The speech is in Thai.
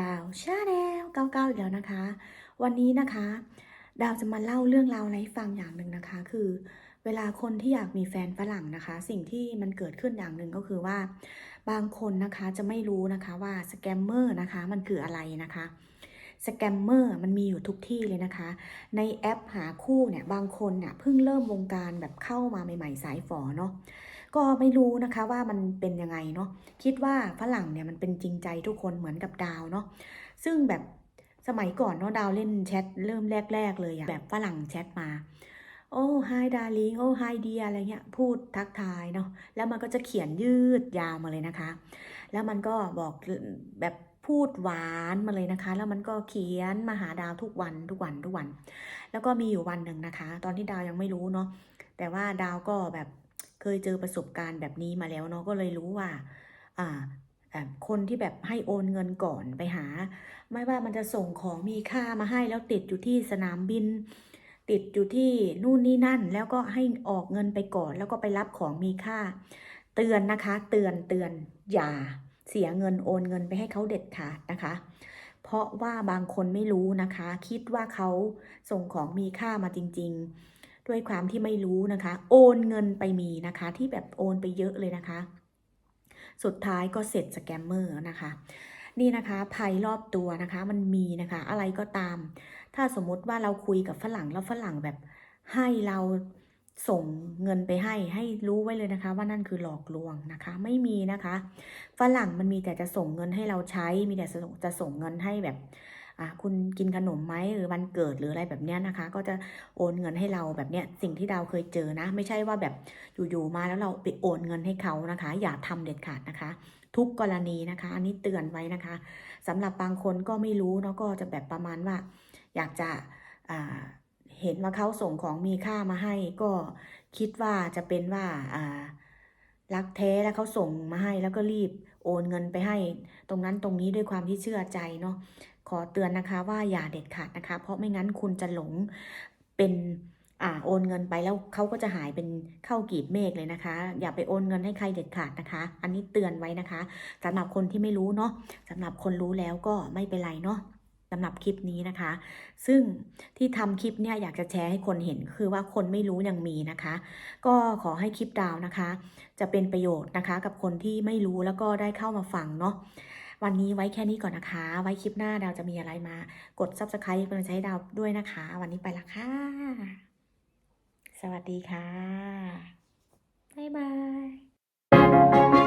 ดาวชาแนลเก้าเก้าอีกแล้วนะคะ วันนี้นะคะ ดาวจะมาเล่าเรื่องราวอะไรให้ฟังอย่างหนึ่งนะคะ คือ เวลาคนที่อยากมีแฟนฝรั่งนะคะ สิ่งที่มันเกิดขึ้นอย่างหนึ่งก็คือว่า บางคนนะคะจะไม่รู้นะคะว่าสแกมเมอร์นะคะมันคืออะไรนะคะสแกมเมอร์มันมีอยู่ทุกที่เลยนะคะ ในแอปหาคู่เนี่ยบางคนเนี่ยเพิ่งเริ่มวงการแบบเข้ามาใหม่ ๆ สายฝอเนาะ ก็ไม่รู้นะคะว่ามันเป็นยังไงเนาะคิดว่าฝรั่งเนี่ยมันเป็นจริงใจทุกคนเหมือนกับดาวเนาะซึ่งแบบสมัยก่อนเนาะดาวเล่นแชทเริ่มแรก ๆ เลยอะแบบฝรั่งแชทมาโอ้ hi darling โอ้ hi dear อะไรเงี้ยพูดทักทายเนาะแล้วมันก็จะเขียนยืดยาวมาเลยนะคะ แล้วมันก็บอกแบบพูดหวานมาเลยนะคะ แล้วมันก็เขียนมาหาดาวทุกวันทุกวันทุกวัน แล้วก็มีอยู่วันหนึ่งนะคะ ตอนที่ดาวยังไม่รู้เนาะแต่ว่าดาวก็แบบ เคยเจอประสบการณ์แบบนี้มาแล้วเนาะก็เลยรู้ว่าอ่าอ่าคนที่แบบให้โอนเงินก่อนไปหา ไม่ว่ามันจะส่งของมีค่ามาให้แล้วติดอยู่ที่สนามบิน ติดอยู่ที่นู่นนี่นั่น แล้วก็ให้ออกเงินไปก่อน แล้วก็ไปรับของมีค่า เตือนนะคะ เตือนเตือนอย่าเสียเงินโอนเงินไปให้เขาเด็ดขาดนะคะ เพราะว่าบางคนไม่รู้นะคะ คิดว่าเขาส่งของมีค่ามาจริงๆ ด้วยความที่ไม่รู้นะคะ โอนเงินไปมีนะคะ ที่แบบโอนไปเยอะเลยนะคะ สุดท้ายก็เสร็จสแกมเมอร์นะคะนี่นะคะภัยรอบตัวนะคะมันมีนะคะ อะไรก็ตาม ถ้าสมมุติว่าเราคุยกับฝรั่งแล้วฝรั่งแบบให้เราส่งเงินไปให้ให้รู้ไว้เลยนะคะ ว่านั่นคือหลอกลวงนะคะ ไม่มีนะคะ ฝรั่งมันมีแต่จะส่งเงินให้เราใช้ มีแต่จะส่งจะส่งเงินให้แบบ คุณกินขนมไหมหรือวันเกิดหรืออะไรแบบเนี้ยนะคะ ก็จะโอนเงินให้เราแบบเนี้ยสิ่งที่ดาวเคยเจอนะ ไม่ใช่ว่าแบบอยู่ๆมาแล้วเราไปโอนเงินให้เขานะคะ อย่าทำเด็ดขาดนะคะ ทุกกรณีนะคะ อันนี้เตือนไว้นะคะสำหรับบางคนก็ไม่รู้เนาะก็จะแบบประมาณว่า อยากจะเห็นว่าเขาส่งของมีค่ามาให้ ก็คิดว่าจะเป็นว่าอ่ารักแท้แล้วเขาส่งมาให้แล้วก็รีบโอนเงินไปให้ ตรงนั้นตรงนี้ด้วยความที่เชื่อใจเนาะ ขอเตือนนะคะว่าอย่าเด็ดขาดนะคะ เพราะไม่งั้นคุณจะหลงเป็นอ่าโอนเงินไปแล้วเขาก็จะหายเป็นเข้ากีบเมฆเลยนะคะ อย่าไปโอนเงินให้ใครเด็ดขาดนะคะ อันนี้เตือนไว้นะคะสำหรับคนที่ไม่รู้เนาะสำหรับคนรู้แล้วก็ไม่เป็นไรเนาะสำหรับคลิปนี้นะคะ ซึ่งที่ทำคลิปเนี่ยอยากจะแชร์ให้คนเห็นคือว่าคนไม่รู้ยังมีนะคะ ก็ขอให้คลิปดาวนะคะ จะเป็นประโยชน์นะคะ กับคนที่ไม่รู้แล้วก็ได้เข้ามาฟังเนาะ วันนี้ไว้แค่นี้ก่อนนะคะ ไว้คลิปหน้าดาวจะมีอะไรมา กด subscribe เป็นกำลังใจให้ดาวด้วยนะคะ วันนี้ไปละค่ะ สวัสดีค่ะ บ๊ายบาย